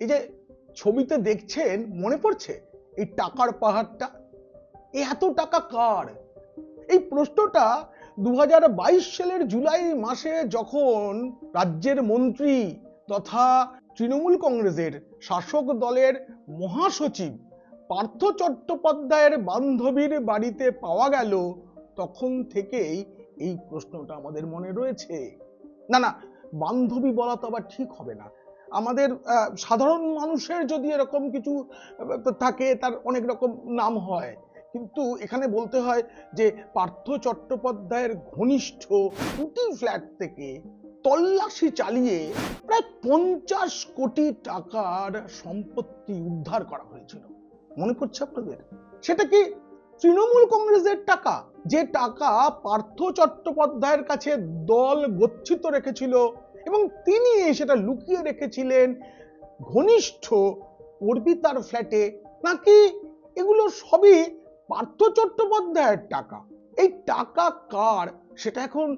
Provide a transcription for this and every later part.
এই যে ছবিতে দেখছেন, মনে পড়ছে? এই টাকার পাহাড়টা। এত টাকা কার? এই প্রশ্নটা দু হাজার বাইশ সালের জুলাই মাসে যখন রাজ্যের মন্ত্রী তথা তৃণমূল কংগ্রেসের শাসক দলের মহাসচিব পার্থ চট্টোপাধ্যায়ের বান্ধবীর বাড়িতে পাওয়া গেল, তখন থেকেই এই প্রশ্নটা আমাদের মনে রয়েছে। না না, বান্ধবী বলা তো আবার ঠিক হবে না। আমাদের সাধারণ মানুষের যদি এরকম কিছু থাকে, তার অনেক রকম নাম হয়। কিন্তু এখানে বলতে হয় যে, পার্থ চট্টোপাধ্যায়ের ঘনিষ্ঠ দুটি ফ্ল্যাট থেকে তল্লাশি চালিয়ে প্রায় পঞ্চাশ কোটি টাকার সম্পত্তি উদ্ধার করা হয়েছিল। মনে করছে আপনাদের? সেটা কি তৃণমূল কংগ্রেসের টাকা? যে টাকা পার্থ চট্টোপাধ্যায়ের কাছে দল গচ্ছিত রেখেছিল এবং তিনি সেটা লুকিয়ে রেখেছিলেন ঘনিষ্ঠ অর্পিতার ফ্ল্যাটে। নাকি এগুলো সবই পার্থ চট্টোপাধ্যায়ের টাকা? এই টাকা কার? সেটা এখন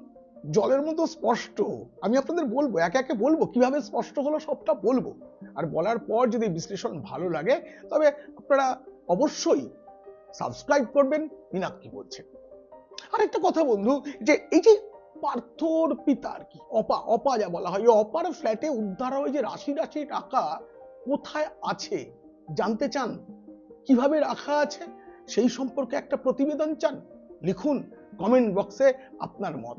জলের মতো স্পষ্ট। আমি আপনাদের বলব, একে একে বলব, কীভাবে স্পষ্ট হলো সবটা বলব। আর বলার পর যদি বিশ্লেষণ ভালো লাগে, তবে আপনারা অবশ্যই সাবস্ক্রাইব করবেন। মিনাক্ষী বলছে। আরেকটা কথা বন্ধু, যে এই যে পার্থর পিতা আর কি। অপা অপা যা বলা হয়। অপার ফ্ল্যাটে উদ্ধার হয়ে যে রাশি রাশি টাকা কোথায় আছে, জানতে চান? কীভাবে রাখা আছে? সেই সম্পর্কে একটা প্রতিবেদন চান? লিখুন কমেন্ট বক্সে আপনার মত।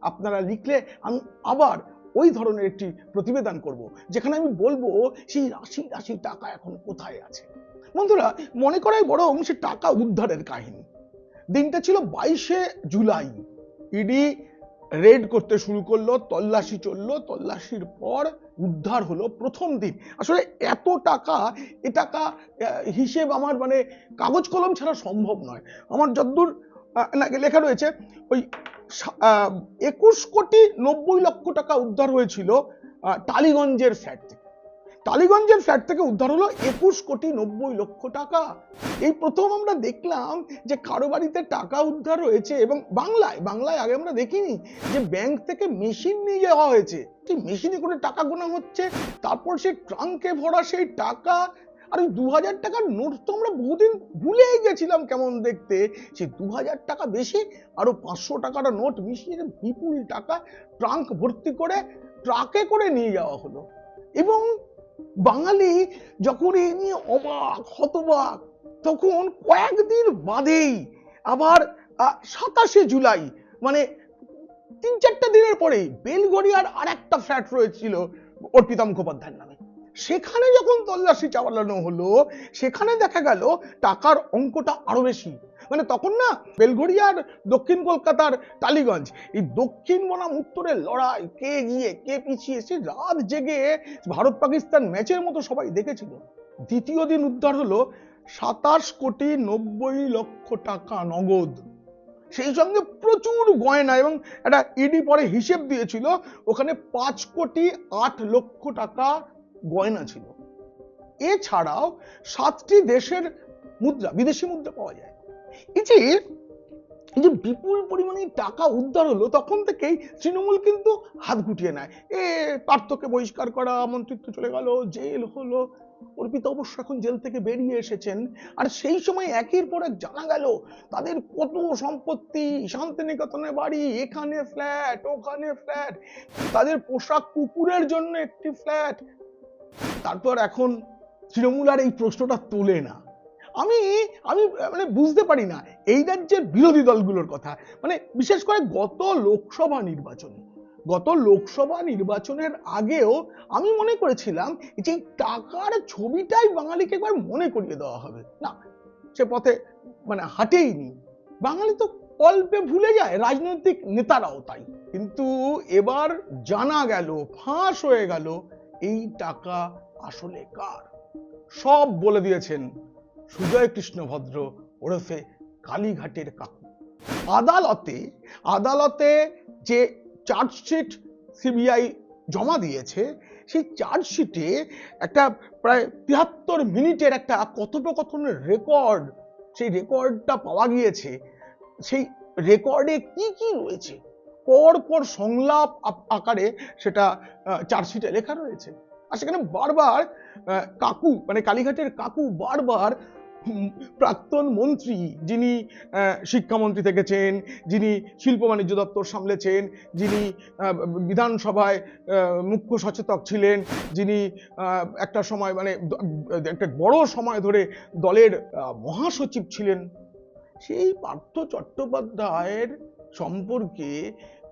আপনারা লিখলে আমি আবার ওই ধরনের একটি প্রতিবেদন করব, যেখানে আমি বলব সেই রাশি রাশি টাকা এখন কোথায় আছে। বন্ধুরা, মনে করাই বরং সে টাকা উদ্ধারের কাহিনী। দিনটা ছিল বাইশে জুলাই। ইডি রেড করতে শুরু করল, তল্লাশি চলল, তল্লাশির পর উদ্ধার হলো প্রথম দিন। আসলে এত টাকা, এ টাকা হিসেব আমার মানে কাগজ কলম ছাড়া সম্ভব নয়। আমার যদ্দূর লেখা রয়েছে, ওই একুশ কোটি নব্বই লক্ষ টাকা উদ্ধার হয়েছিল টালিগঞ্জের ফ্ল্যাট থেকে। টালিগঞ্জের ফ্ল্যাট থেকে উদ্ধার হলো একুশ কোটি নব্বই লক্ষ টাকা। এই প্রথম আমরা দেখলাম যে কারও বাড়িতে টাকা উদ্ধার হয়েছে এবং বাংলায় বাংলায় আগে আমরা দেখিনি যে ব্যাংক থেকে মেশিন নিয়ে যাওয়া হয়েছে। মেশিনে করে টাকা গোনা হচ্ছে? তারপর সেই ট্রাঙ্কে ভরা সেই টাকা। আর ওই দু হাজার টাকার নোট তো আমরা বহুদিন ভুলেই গেছিলাম কেমন দেখতে। সেই দু হাজার টাকা বেশি আরও পাঁচশো টাকার নোট মিশিয়ে বিপুল টাকা ট্রাঙ্ক ভর্তি করে, ট্রাকে করে নিয়ে যাওয়া হলো। এবং বাঙালি যখন এই নিয়ে অবাক, হতবাক, তখন কয়েকদিন বাদেই আবার সাতাশে জুলাই মানে তিন চারটা দিনের পরেই বেলগড়িয়ার আর একটা ফ্ল্যাট রয়েছিল অর্পিতা মুখোপাধ্যায়ের নামে। সেখানে যখন তল্লাশি চালানো হলো, সেখানে দেখা গেল টাকার অঙ্কটা আরও বেশি। মানে তখন না বেলঘড়িয়ার দক্ষিণ কলকাতার টালিগঞ্জ, এই দক্ষিণ বনাম উত্তরের লড়াই, কে গিয়ে কে পিছিয়ে সে রাত জেগে ভারত পাকিস্তান ম্যাচের মতো সবাই দেখেছিল। দ্বিতীয় দিন উদ্ধার হলো সাতাশ কোটি নব্বই লক্ষ টাকা নগদ। সেই সঙ্গে প্রচুর গয়না এবং একটা ইডি পরে হিসেব দিয়েছিল, ওখানে পাঁচ কোটি আট লক্ষ টাকা গয়না ছিল। এছাড়াও সাতটি দেশের মুদ্রা, বিদেশি মুদ্রা পাওয়া যায়। এই যে এই যে বিপুল পরিমাণে টাকা উদ্ধার হলো, তখন থেকেই তৃণমূল কিন্তু হাত গুটিয়ে নেয়। এ, পার্থকে বহিষ্কার করা, মন্ত্রিত্ব চলে গেল, জেল হলো। অর্পিতা অবশ্য এখন জেল থেকে বেরিয়ে এসেছেন। আর সেই সময় একের পর এক জানা গেল, তাদের কত সম্পত্তি, শান্তিনিকেতনে বাড়ি, এখানে ফ্ল্যাট, ওখানে ফ্ল্যাট। তাদের পোশাক কুকুরের জন্য একটি ফ্ল্যাট। তারপর এখন তৃণমূল আর এই প্রশ্নটা তোলে না। আমি আমি মানে বুঝতে পারি না এই রাজ্যের বিরোধী দলগুলোর কথা। মানে বিশেষ করে গত লোকসভা নির্বাচনে। গত লোকসভা নির্বাচনের আগেও আমি মনে করেছিলাম যে টাকার ছবিটাই বাঙালিকে একবার মনে করিয়ে দেওয়া হবে। না, সে পথে মানে হাঁটেইনি। বাঙালি তো অল্পে ভুলে যায়, রাজনৈতিক নেতারাও তাই। কিন্তু এবার জানা গেল, ফাঁস হয়ে গেল, এই টাকা আসলে কার? সব বলে দিয়েছেন সুজয় কৃষ্ণ ভদ্র ওরফে কালীঘাটের কাকু। আদালতে আদালতে যে চার্জশিট সিবিআই জমা দিয়েছে, সেই চার্জশিটে একটা প্রায় তিয়াত্তর মিনিটের একটা কথোপকথনের রেকর্ড, সেই রেকর্ডটা পাওয়া গিয়েছে। সেই রেকর্ডে কি কি রয়েছে? পর পর সংলাপ আকারে সেটা চার্জশিটে লেখা রয়েছে। আর সেখানে বারবার কাকু মানে কালীঘাটের কাকু বারবার প্রাক্তন মন্ত্রী যিনি শিক্ষামন্ত্রী থেকেছেন, যিনি শিল্প বাণিজ্য দপ্তর সামলেছেন, যিনি বিধানসভায় মুখ্য সচেতক ছিলেন, যিনি একটা সময় মানে একটা বড় সময় ধরে দলের মহাসচিব ছিলেন। সেই পার্থ চট্টোপাধ্যায়ের সম্পর্কে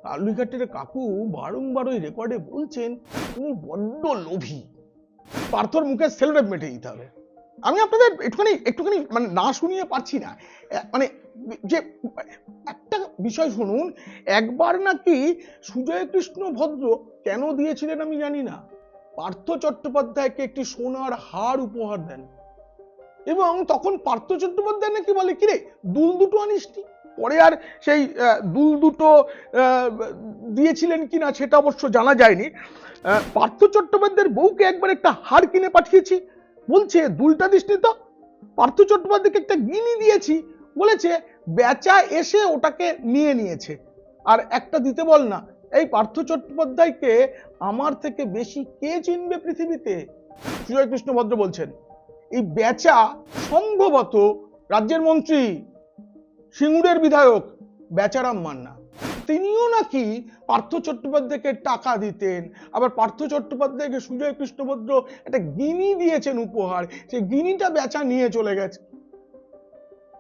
কালুঘাটের কাকু বারংবার ওই রেকর্ডে বলছেন, উনি বড্ড লোভী। পার্থর মুখে সেলোটেপ মেটে দিতে হবে। আমি আপনাদের একটুখানি একটুখানি মানে না শুনিয়ে পারছি না। মানে যে একটা বিষয় শুনুন, একবার নাকি সুজয় কৃষ্ণ ভদ্র কেন দিয়েছিলেন আমি জানি না। পার্থ চট্টোপাধ্যায়কে একটি সোনার হার উপহার দেন। এবং তখন পার্থ চট্টোপাধ্যায় নাকি বলে, কিরে, দুল দুটো আনিসনি? পরে আর সেই দুল দুটো দিয়েছিলেন কিনা সেটা অবশ্য জানা যায়নি। পার্থ চট্টোপাধ্যায়ের বউকে একবার একটা হার কিনে পাঠিয়েছি। বলছে, দুলটা দিসনি তো। পার্থ চট্টোপাধ্যায়কে একটা গিনি দিয়েছি, বলেছে, বেচা এসে ওটাকে নিয়ে নিয়েছে। আর একটা দিতে বল না, এই পার্থ চট্টোপাধ্যায়কে আমার থেকে বেশি কে চিনবে পৃথিবীতে? সুজয় কৃষ্ণ ভদ্র বলছেন, এই বেচা সম্ভবত রাজ্যের মন্ত্রী, সিঙ্গুরের বিধায়ক বেচারাম মান্না। তিনিও নাকি পার্থ চট্টোপাধ্যায়কে টাকা দিতেন। আবার পার্থ চট্টোপাধ্যায়কে সুজয় কৃষ্ণভদ্র একটা গিনি দিয়েছেন উপহার। সেই গিনিটা বেচা নিয়ে চলে গেছে।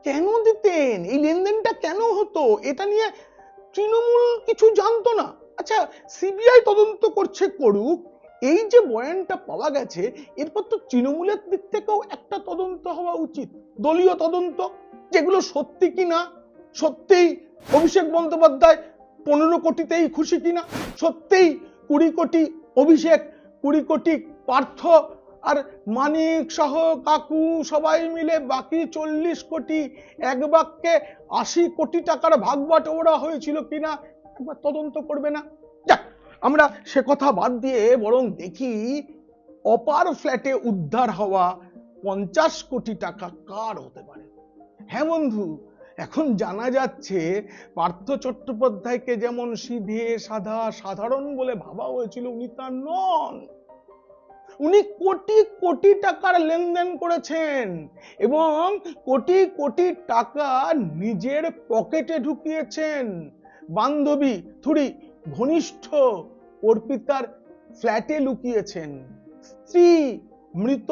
কেন দিতেন? এই লেনদেনটা কেন হতো? এটা নিয়ে তৃণমূল কিছু জানতো না। আচ্ছা সিবিআই তদন্ত করছে, করুক। এই যে বয়ানটা পাওয়া গেছে, এরপর তো তৃণমূলের দিক থেকেও একটা তদন্ত হওয়া উচিত। দলীয় তদন্ত, যেগুলো সত্যি কিনা, সত্যিই অভিষেক বন্দ্যোপাধ্যায় পনেরো কোটিতেই খুশি কিনা? সত্যিই কুড়ি কোটি অভিষেক, কুড়ি কোটি পার্থ আর মানিক সহ কাকু সবাই মিলে বাকি চল্লিশ কোটি এক বাক্যে আশি কোটি টাকার ভাগ বাটোয়ারা হয়েছিল কিনা একবার তদন্ত করবে না। যাক আমরা সে কথা বাদ দিয়ে বরং দেখি অপার ফ্ল্যাটে উদ্ধার হওয়া পঞ্চাশ কোটি টাকা কার হতে পারে? হ্যাঁ বন্ধু এখন জানা যাচ্ছে পার্থ চট্টোপাধ্যায়কে যেমন সিধে সাধা সাধারণ বলে ভাবা হয়েছিল, উনি তা নন। উনি কোটি কোটি টাকার লেনদেন করেছেন এবং কোটি কোটি টাকা নিজের পকেটে ঢুকিয়েছেন। বান্ধবী, থুড়ি, ঘনিষ্ঠ অর্পিতার ফ্ল্যাটে লুকিয়েছেন। স্ত্রী, মৃত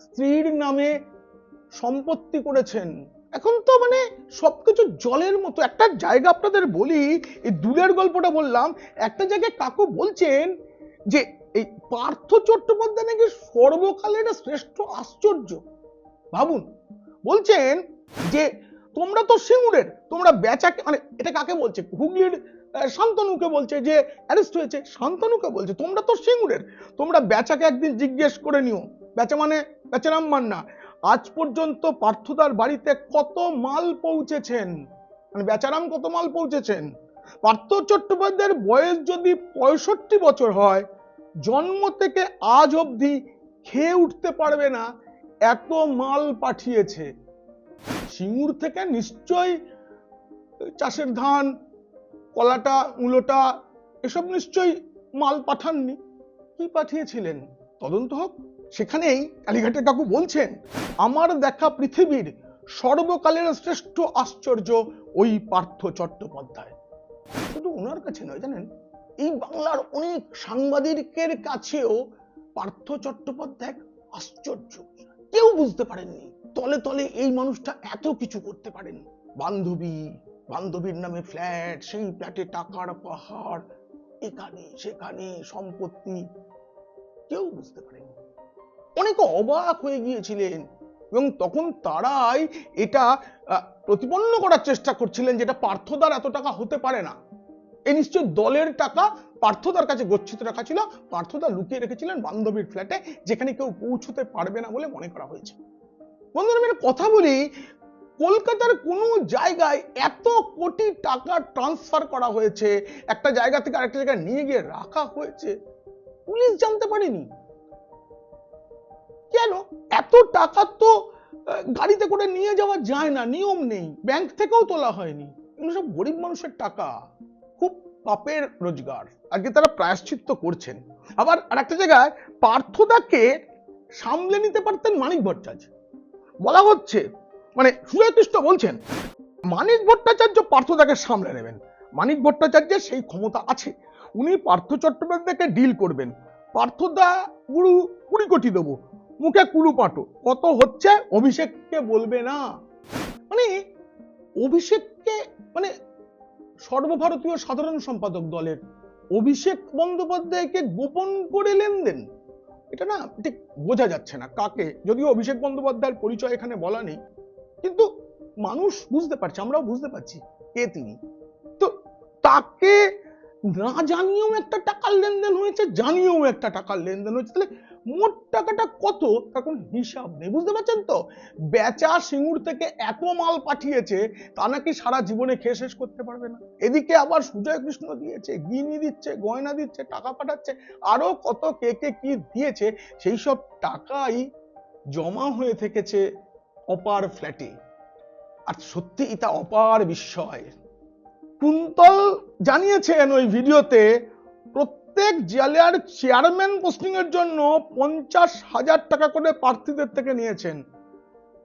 স্ত্রীর নামে সম্পত্তি করেছেন। এখন তো মানে সবকিছু জলের মতো। একটা জায়গা আপনাদের বলি, এই দূরের গল্পটা বললাম, একটা জায়গায় কাকু বলছেন যে, এই পার্থ চট্টোপাধ্যায় নাকি সর্বকালের শ্রেষ্ঠ আশ্চর্য। ভাবুন, বলছেন যে, তোমরা তো সিঙ্গুরের, তোমরা বেচাকে মানে এটা কাকে বলছে? হুগলির শান্তনুকে বলছে যে, অ্যারেস্ট হয়েছে। শান্তনুকে বলছে, তোমরা তো সিঙ্গুরের, তোমরা বেচাকে একদিন জিজ্ঞেস করে নিও। বেচা মানে বেচারাম মান্না। আজ পর্যন্ত পার্থদার বাড়িতে কত মাল পৌঁছেছেন? মানে বেচারাম কত মাল পৌঁছেছেন? পার্থ চট্টোপাধ্যায়ের বয়স যদি পঁয়ষট্টি বছর হয়, জন্ম থেকে আজ অবধি খেয়ে উঠতে পারবে না, এত মাল পাঠিয়েছে। সিঙ্গুর থেকে নিশ্চয় চাষের ধান, কলাটা, মূলোটা, এসব নিশ্চয়ই মাল পাঠাননি। কি পাঠিয়েছিলেন? তদন্ত হোক। সেখানেই কালীঘাটের কাকু বলছেন, আমার দেখা পৃথিবীর সর্বকালের শ্রেষ্ঠ আশ্চর্য ওই পার্থ চট্টোপাধ্যায়। শুধু ওনার কাছে নয়, জানেন, এই বাংলার অনেক সাংবাদিকের কাছেও পার্থ চট্টোপাধ্যায় আশ্চর্য। কেউ বুঝতে পারেননি তলে তলে এই মানুষটা এত কিছু করতে পারেন। বান্ধবী, বান্ধবীর নামে ফ্ল্যাট, সেই ফ্ল্যাটে টাকার পাহাড়, এখানে, সেখানে সম্পত্তি, কেউ বুঝতে পারেনি অনেকে অবাক হয়ে গিয়েছিলেন। এবং তখন তারাই এটা প্রতিপন্ন করার চেষ্টা করছিলেন যেটা পার্থদার এত টাকা হতে পারে না। এই নিশ্চয় দলের টাকা পার্থদার কাছে গচ্ছিত রাখা ছিল। পার্থদা লুকিয়ে রেখেছিলেন বান্ধবীর ফ্ল্যাটে যেখানে কেউ পৌঁছতে পারবে না বলে মনে করা হয়েছে। বন্ধুরা, আমি কথা বলি, কলকাতার কোনো জায়গায় এত কোটি টাকা ট্রান্সফার করা হয়েছে, একটা জায়গা থেকে আরেকটা জায়গায় নিয়ে গিয়ে রাখা হয়েছে, পুলিশ জানতে পারেনি। কেন? এত টাকা তো গাড়িতে করে নিয়ে যাওয়া যায় না, নিয়ম নেই। ব্যাংক থেকেও তোলা হয়নি। এগুলো সব গরিব মানুষের টাকা। খুব পাপের রোজগার। আজকে তারা প্রায়শ্চিত্ত করছেন। আবার আর একটা জায়গায়, পার্থদাকে সামলে নিতে পারতেন মানিক ভট্টাচার্য। বলা হচ্ছে মানে সুজয়কৃষ্ণ বলছেন, মানিক ভট্টাচার্য পার্থদাকে সামলে নেবেন। মানিক ভট্টাচার্যের সেই ক্ষমতা আছে। উনি পার্থ চট্টোপাধ্যায়কে ডিল করবেন। পার্থদা গুরু কুড়ি কোটি দেবো। মুখে কুলু পাটো কত হচ্ছে? অভিষেককে বলবে না। মানে অভিষেককে মানে সর্বভারতীয় সাধারণ সম্পাদক দলের অভিষেক বন্দ্যোপাধ্যায়কে গোপন করে লেনদেন। এটা না, ঠিক বোঝা যাচ্ছে না কাকে। যদিও অভিষেক বন্দ্যোপাধ্যায়ের পরিচয় এখানে বলা নেই, কিন্তু মানুষ বুঝতে পারছে, আমরাও বুঝতে পারছি কে তিনি। তো তাকে না জানিয়েও একটা টাকার লেনদেন হয়েছে, জানিয়েও একটা টাকার লেনদেন হয়েছে। তাহলে মোট টাকাটা কত তার হিসাব নেই, বুঝতে পারছেন তো? বেচা সিঙ্গুর থেকে এত মাল পাঠিয়েছে, তা নাকি সারা জীবনে খেয়ে শেষ করতে পারবে না? এদিকে আবার সুজয় কৃষ্ণ দিয়েছে, গিনি দিচ্ছে, গয়না দিচ্ছে, টাকা পাঠাচ্ছে, আরও কত কে কে কি দিয়েছে সেই সব টাকাই জমা হয়ে থেকেছে অপার ফ্ল্যাটে। আর সত্যি এটা অপার বিস্ময়। কুন্তল জানিয়েছেন ওই ভিডিওতে প্রত্যেক জেলার চেয়ারম্যান পোস্টিং এর জন্য পঞ্চাশ হাজার টাকা করে প্রার্থীদের থেকে নিয়েছেন।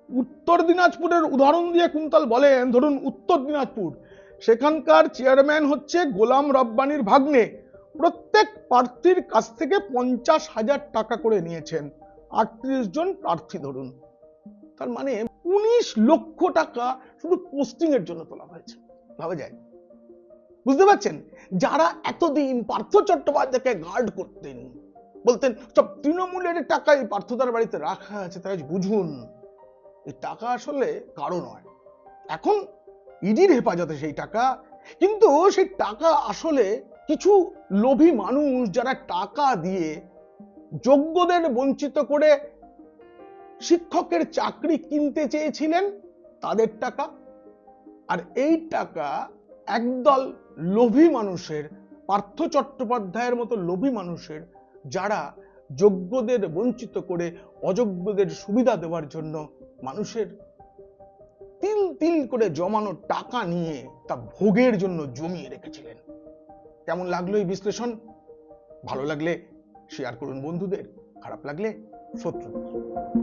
উত্তর দিনাজপুরের উদাহরণ দিয়ে কুন্তল বলেন, ধরুন উত্তর দিনাজপুর, সেখানকার চেয়ারম্যান হচ্ছে গোলাম রব্বানির ভাগ্নে। প্রত্যেক প্রার্থীর কাছ থেকে পঞ্চাশ হাজার টাকা করে নিয়েছেন। আটত্রিশ জন প্রার্থী ধরুন। তার মানে উনিশ লক্ষ টাকা শুধু পোস্টিং এর জন্য তোলা হয়েছে। ভাবা যায়। বুঝতে পারছেন? যারা এতদিন পার্থ চট্টোপাধ্যায়কে গার্ড করতেন, বলতেন সব তৃণমূলের টাকা এই পার্থদার বাড়িতে রাখা আছে, তাই বুঝুন। এই টাকা আসলে কারও নয়। এখন ইডির হেফাজতে সেই টাকা, কিন্তু সেই টাকা আসলে কিছু লোভী মানুষ যারা টাকা দিয়ে যোগ্যদের বঞ্চিত করে শিক্ষকের চাকরি কিনতে চেয়েছিলেন, তাদের টাকা। আর এই টাকা একদল লোভী মানুষের, পার্থ চট্টোপাধ্যায়ের মতো লোভী মানুষের, যারা যোগ্যদের বঞ্চিত করে অযোগ্যদের সুবিধা দেওয়ার জন্য মানুষের তিল তিল করে জমানো টাকা নিয়ে তা ভোগের জন্য জমিয়ে রেখেছিলেন। কেমন লাগল এই বিশ্লেষণ? ভালো লাগলে শেয়ার করুন বন্ধুদের, খারাপ লাগলে শত্রুদের।